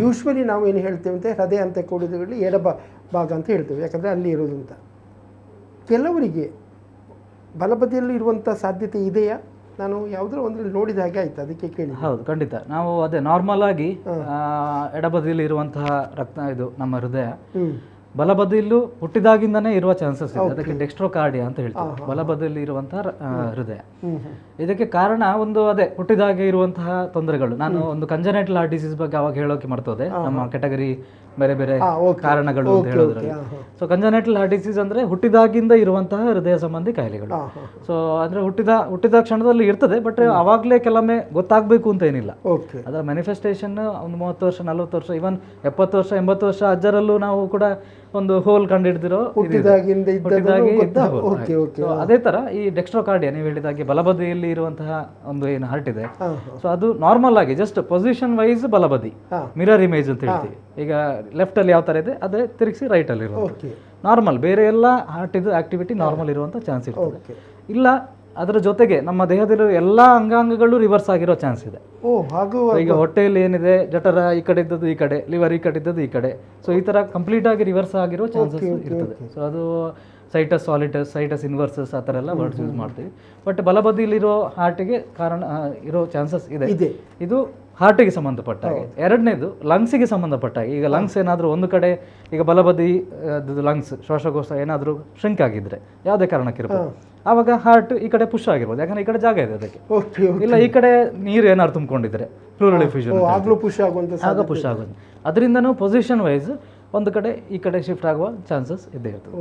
Usually ನಾವು ಏನು ಹೇಳ್ತೇವೆ ಅಂತ ಹೃದಯ ಅಂತ ಕೂಡಿದಲ್ಲಿ ಎಡ ಬಾ- ಭಾಗ ಅಂತ ಹೇಳ್ತೇವೆ. ಯಾಕಂದರೆ ಅಲ್ಲಿ ಇರೋದು ಅಂತ. ಕೆಲವರಿಗೆ ಬಲಬದಿಯಲ್ಲಿ ಇರುವಂಥ ಸಾಧ್ಯತೆ ಇದೆಯಾ? ನಾನು ಯಾವುದೋ ಒಂದ್ರಲ್ಲಿ ನೋಡಿದ ಹಾಗೆ ಆಯ್ತು ಅದಕ್ಕೆ ಕೇಳಿ ಹೌದು ಖಂಡಿತ. ನಾವು ಅದೇ ನಾರ್ಮಲ್ ಆಗಿ ಎಡಬದಿಯಲ್ಲಿ ಇರುವಂತಹ ರಕ್ತ ಇದು ನಮ್ಮ ಹೃದಯ. ಹ್ಞೂ ಬಲಬದಿಯಲ್ಲೂ ಹುಟ್ಟಿದಾಗಿಂದನೇ ಇರುವ ಚಾನ್ಸಸ್ ಇದೆ. ಅದಕ್ಕೆ ಡೆಕ್ಸ್ಟ್ರೋಕಾರ್ಡಿಯಾ ಅಂತ ಹೇಳ್ತೀವಿ ಬಲಬದಿಯಲ್ಲಿ ಇರುವಂತಹ ಹೃದಯ. ಇದಕ್ಕೆ ಕಾರಣ ಒಂದು ಅದೇ ಹುಟ್ಟಿದಾಗೆ ಇರುವಂತಹ ತೊಂದರೆಗಳು. ನಾನು ಒಂದು ಕಂಜನೆಟಲ್ ಹಾರ್ಟ್ ಡಿಸೀಸ್ ಬಗ್ಗೆ ಅವಾಗ ಹೇಳೋಕೆ ಮರ್ತೋದೆ. ನಮ್ಮ ಕೆಟಗರಿ ಬೇರೆ ಬೇರೆ ಕಾರಣಗಳು ಅಂತ ಹೇಳೋದ್ರಲ್ಲಿ ಸೊ ಕಂಜನೆಟಲ್ ಹಾರ್ಟ್ ಡಿಸೀಸ್ ಅಂದ್ರೆ ಹುಟ್ಟಿದಾಗಿಂದ ಇರುವಂತಹ ಹೃದಯ ಸಂಬಂಧಿ ಕಾಯಿಲೆಗಳು. ಸೊ ಅಂದ್ರೆ ಹುಟ್ಟಿದ ಹುಟ್ಟಿದ ಕ್ಷಣದಲ್ಲಿ ಇರ್ತದೆ ಬಟ್ ಅವಾಗಲೇ ಕೆಲವೊಮ್ಮೆ ಗೊತ್ತಾಗಬೇಕು ಅಂತ ಏನಿಲ್ಲ. ಅದರ ಮ್ಯಾನಿಫೆಸ್ಟೇಷನ್ ಒಂದು ಮೂವತ್ತು ವರ್ಷ ನಲವತ್ತು ವರ್ಷ ಇವನ್ ಎಪ್ಪತ್ತು ವರ್ಷ ಎಂಬತ್ತು ವರ್ಷ ಅಜ್ಜರಲ್ಲೂ ನಾವು ಕೂಡ ಒಂದು ಹೋಲ್ ಓಕೆ ಓಕೆ ಅದೇ ತರ ಈ ಡೆಕ್ಸ್ಟ್ರೋಕಾರ್ಡಿಯಾ ನೀವು ಹೇಳಿದಾಗೆ ಬಲಬದಿಯಲ್ಲಿ ಇರುವಂತಹ ಒಂದು ಏನು ಹಾರ್ಟ್ ಇದೆ. ಸೊ ಅದು ನಾರ್ಮಲ್ ಆಗಿ ಜಸ್ಟ್ ಪೊಸಿಷನ್ ವೈಸ್ ಬಲಬದಿ. ಮಿರರ್ ಇಮೇಜ್ ಅಂತ ಹೇಳ್ತೀವಿ. ಈಗ ಲೆಫ್ಟ್ ಅಲ್ಲಿ ಯಾವ ಥರ ಇದೆ ಅದೇ ತಿರುಗಿಸಿ ರೈಟ್ ಅಲ್ಲಿ ಇರುವಂತ ಓಕೆ ನಾರ್ಮಲ್ ಬೇರೆ ಎಲ್ಲ ಹಾರ್ಟಿದು ಆ್ಯಕ್ಟಿವಿಟಿ ಆಕ್ಟಿವಿಟಿ ನಾರ್ಮಲ್ ಇರುವಂಥ ಚಾನ್ಸ್ ಇರ್ತದೆ. ಇಲ್ಲ ಅದರ ಜೊತೆಗೆ ನಮ್ಮ ದೇಹದಲ್ಲಿರೋ ಎಲ್ಲ ಅಂಗಾಂಗಗಳು ರಿವರ್ಸ್ ಆಗಿರೋ ಚಾನ್ಸ್ ಇದೆ. ಓ ಹಾಗೂ ಈಗ ಹೊಟ್ಟೆಯಲ್ಲಿ ಏನಿದೆ? ಜಠರ ಈ ಕಡೆ ಇದ್ದದ್ದು ಈ ಕಡೆ ಲಿವರ್ ಈ ಕಡೆ ಇದ್ದದ್ದು ಈ ಕಡೆ. ಸೊ ಈ ತರ ಕಂಪ್ಲೀಟ್ ಆಗಿ ರಿವರ್ಸ್ ಆಗಿರೋ ಚಾನ್ಸಸ್ ಇರ್ತದೆ. ಸೊ ಅದು ಸೈಟಸ್ ಸಾಲಿಟಸ್ ಸೈಟಸ್ ಇನ್ವರ್ಸಸ್ ಆ ಥರ ಎಲ್ಲ ವರ್ಡ್ಸ್ ಯೂಸ್ ಮಾಡ್ತೀವಿ. ಬಟ್ ಬಲಬದಿಯಲ್ಲಿರೋ ಹಾರ್ಟಿಗೆ ಕಾರಣ ಇರೋ ಚಾನ್ಸಸ್ ಇದೆ. ಇದೆ. ಇದು ಹಾರ್ಟಿಗೆ ಸಂಬಂಧಪಟ್ಟ ಹಾಗೆ. ಎರಡನೇದು ಲಂಗ್ಸಿಗೆ ಸಂಬಂಧಪಟ್ಟ ಹಾಗೆ. ಈಗ ಲಂಗ್ಸ್ ಏನಾದರೂ ಒಂದು ಕಡೆ ಈಗ ಬಲಬದಿ ಲಂಗ್ಸ್ ಶ್ವಾಸಕೋಶ ಏನಾದರೂ ಶ್ರಿಂಕ್ ಆಗಿದ್ರೆ ಯಾವುದೇ ಕಾರಣಕ್ಕಿರ್ಬೋದು ಆವಾಗ ಹಾರ್ಟ್ ಈ ಕಡೆ ಪುಷ್ ಆಗಿರ್ಬೋದು. ಯಾಕಂದ್ರೆ ಈ ಕಡೆ ಜಾಗ ಇದೆ ಅದಕ್ಕೆ. ಓಕೆ ಇಲ್ಲ ಈ ಕಡೆ ನೀರು ಏನಾದ್ರು ತುಂಬಿಕೊಂಡಿದ್ರೆ ಪ್ಲೂರಲ್ ಆಗಲೂ ಆಗ್ಲೂ ಪುಷ್ ಆಗುವಂಥ ಆಗ ಪುಷ್ ಆಗೋದು ಅದರಿಂದನೂ ಪೊಸಿಷನ್ ವೈಸ್ ಒಂದು ಕಡೆ ಈ ಕಡೆ ಶಿಫ್ಟ್ ಆಗುವ ಚಾನ್ಸಸ್ ಇದ್ದೇ ಇರ್ತದೆ